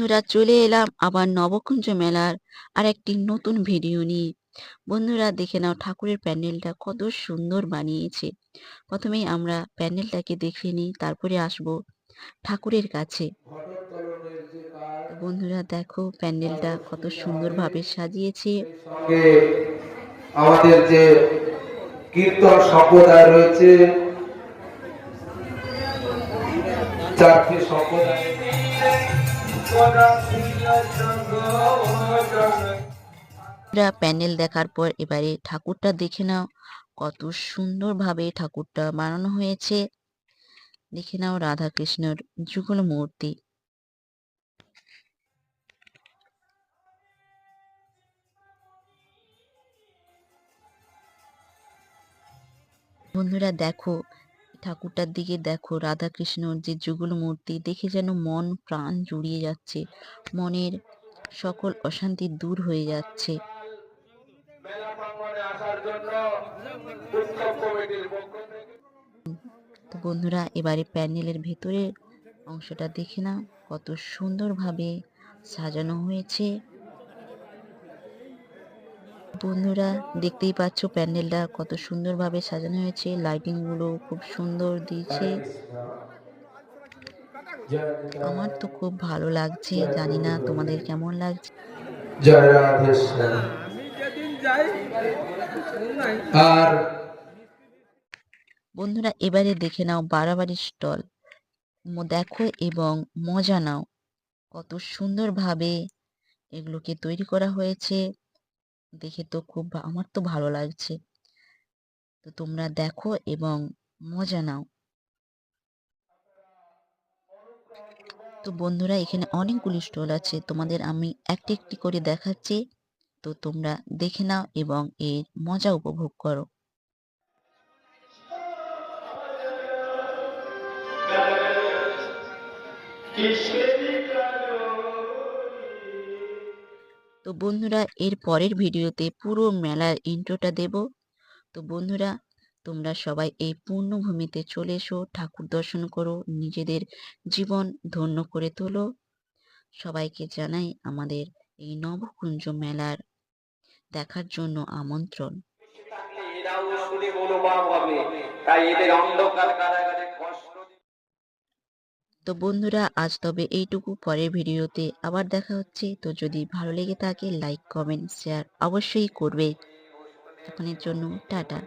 বন্ধুরা চলে এলাম আবার নবকুঞ্জ মেলার আর একটি নতুন ভিডিও নিয়ে। বন্ধুরা দেখে নাও ঠাকুরের প্যান্ডেলটা কত সুন্দর বানিয়েছে। প্রথমেই আমরা প্যান্ডেলটাকে দেখে নিই, তারপরে আসব ঠাকুরের কাছে। বন্ধুরা দেখো প্যান্ডেলটা কত সুন্দরভাবে সাজিয়েছে। আমাদের যে কীর্তন সম্প্রদায় রয়েছে, চারটি সম্প্রদায়। প্যান্ডেল দেখার পর এবারে ঠাকুরটা দেখে নাও। কত সুন্দরভাবে ঠাকুরটা বানানো হয়েছে। দেখে নাও রাধা কৃষ্ণর যুগল মূর্তি। বন্ধুরা দেখো ঠাকুরটার দিকে দেখো রাধা কৃষ্ণর যে যুগল মূর্তি, দেখে যেন মন প্রাণ জুড়িয়ে যাচ্ছে। মনের সকল অশান্তি দূর হয়ে যাচ্ছে। তো বন্ধুরা, এবারে প্যান্ডেলের ভেতরের অংশটা দেখে নাও, কত সুন্দরভাবে সাজানো হয়েছে। বন্ধুরা দেখতেই পাচ্ছ প্যান্ডেলটা কত সুন্দরভাবে সাজানো হয়েছে। লাইটিংগুলো খুব সুন্দর দিয়েছে। আমার তো খুব ভালো লাগছে জানি না তোমাদের কেমন লাগছে। আর বন্ধুরা এবারে দেখে নাও বাড়াবাড়ি স্টল। দেখো এবং মজা নাও। কত সুন্দরভাবে এগুলোকে তৈরি করা হয়েছে। দেখে তো খুব আমার তো ভালো লাগছে। তো তোমরা দেখো এবং মজা নাও। তো বন্ধুরা, এখানে অনেকগুলি স্টল আছে। তোমাদের আমি একটি একটি করে দেখাচ্ছি। তো তোমরা দেখে নাও এবং এর মজা উপভোগ করো। তো বন্ধুরা, এর পরের ভিডিওতে পুরো মেলার ইন্ট্রোটা দেব। তো বন্ধুরা, তোমরা সবাই এই পূর্ণভূমিতে চলে এসো, ঠাকুর দর্শন করো, নিজেদের জীবন ধন্য করে তোলো। সবাইকে জানাই আমাদের এই নবকুঞ্জ মেলার দেখার জন্য আমন্ত্রণ। তাই এদের অন্ধকার তো বন্ধুরা, আজ তবে এইটুকু। পরের ভিডিওতে আবার দেখা হচ্ছে। তো যদি ভালো লেগে থাকে, লাইক, কমেন্ট, শেয়ার অবশ্যই করবে। এখনের জন্য টাটা।